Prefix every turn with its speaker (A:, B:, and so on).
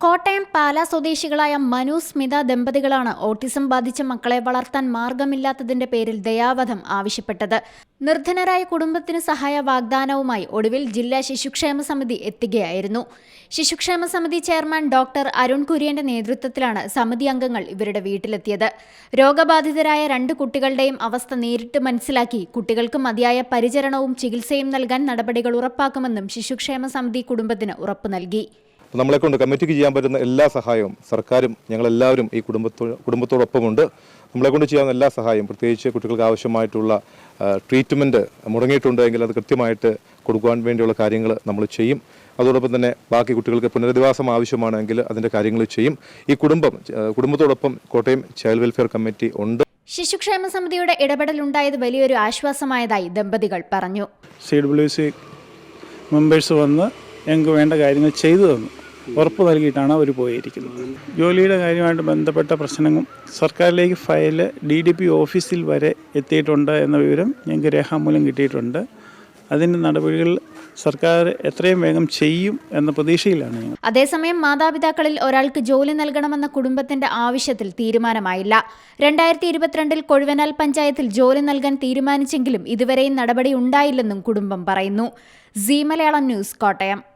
A: കോട്ടയം പാല സ്വദേശികളായ മനു സ്മിത ദമ്പതികളാണ് ഓട്ടിസം ബാധിച്ച മക്കളെ വളർത്താൻ മാർഗമില്ലാത്തതിന്റെ പേരിൽ ദയാവധം ആവശ്യപ്പെട്ടത്. നിർധനരായ കുടുംബത്തിന് സഹായ വാഗ്ദാനവുമായി ഒടുവിൽ ജില്ലാ ശിശുക്ഷേമ സമിതി എത്തുകയായിരുന്നു. ശിശുക്ഷേമ സമിതി ചെയർമാൻ ഡോക്ടർ അരുൺ കുര്യന്റെ നേതൃത്വത്തിലാണ് സമിതി അംഗങ്ങൾ ഇവരുടെ വീട്ടിലെത്തിയത്. രോഗബാധിതരായ രണ്ട് കുട്ടികളുടെയും അവസ്ഥ നേരിട്ട് മനസ്സിലാക്കി കുട്ടികൾക്ക് മതിയായ പരിചരണവും ചികിത്സയും നൽകാൻ നടപടികൾ ഉറപ്പാക്കുമെന്നും ശിശുക്ഷേമ സമിതി കുടുംബത്തിന് ഉറപ്പു നൽകി.
B: അപ്പോൾ നമ്മളെ കൊണ്ട് കമ്മിറ്റിക്ക് ചെയ്യാൻ പറ്റുന്ന എല്ലാ സഹായവും സർക്കാരും ഞങ്ങളെല്ലാവരും ഈ കുടുംബത്തോ കുടുംബത്തോടൊപ്പമുണ്ട്. നമ്മളെ കൊണ്ട് ചെയ്യാവുന്ന എല്ലാ സഹായവും പ്രത്യേകിച്ച് കുട്ടികൾക്ക് ആവശ്യമായിട്ടുള്ള ട്രീറ്റ്മെന്റ് മുടങ്ങിയിട്ടുണ്ടെങ്കിൽ അത് കൃത്യമായിട്ട് കൊടുക്കുവാൻ വേണ്ടിയുള്ള കാര്യങ്ങൾ നമ്മൾ ചെയ്യും. അതോടൊപ്പം തന്നെ ബാക്കി കുട്ടികൾക്ക് പുനരധിവാസം ആവശ്യമാണെങ്കിൽ അതിന്റെ കാര്യങ്ങൾ ചെയ്യും. ഈ കുടുംബം കുടുംബത്തോടൊപ്പം കോട്ടയം ചൈൽഡ് വെൽഫെയർ കമ്മിറ്റി ഉണ്ട്.
A: ശിശുക്ഷേമ സമിതിയുടെ ഇടപെടൽ ഉണ്ടായത് വലിയൊരു ആശ്വാസമായതായി ദമ്പതികൾ പറഞ്ഞു.
C: സി ഡബ്ല്യു സി മെമ്പേഴ്സ് വന്ന് ഞങ്ങൾക്ക് വേണ്ട കാര്യങ്ങൾ ചെയ്തു തന്നു. ഉറപ്പ് നൽകിയിട്ടാണ് അവർ പോയിരിക്കുന്നത്. ജോലിയുടെ കാര്യമായിട്ട് ബന്ധപ്പെട്ട പ്രശ്നങ്ങൾ സർക്കാരിലേക്ക് ഫയൽ ഡി ഡി പി ഓഫീസിൽ വരെ എത്തിയിട്ടുണ്ട് എന്ന വിവരം ഞങ്ങൾക്ക് രേഖാമൂലം കിട്ടിയിട്ടുണ്ട്. അതിന്റെ നടപടികൾ സർക്കാർ എത്രയും വേഗം ചെയ്യും എന്ന പ്രതീക്ഷയിലാണ്
A: അതേസമയം മാതാപിതാക്കളിൽ ഒരാൾക്ക് ജോലി നൽകണമെന്ന കുടുംബത്തിന്റെ ആവശ്യത്തിൽ തീരുമാനമായില്ല. രണ്ടായിരത്തി ഇരുപത്തിരണ്ടിൽ കൊഴുവനാൽ പഞ്ചായത്തിൽ ജോലി നൽകാൻ തീരുമാനിച്ചെങ്കിലും ഇതുവരെയും നടപടി ഉണ്ടായില്ലെന്നും കുടുംബം പറയുന്നു. C Malayalam news Kottayam.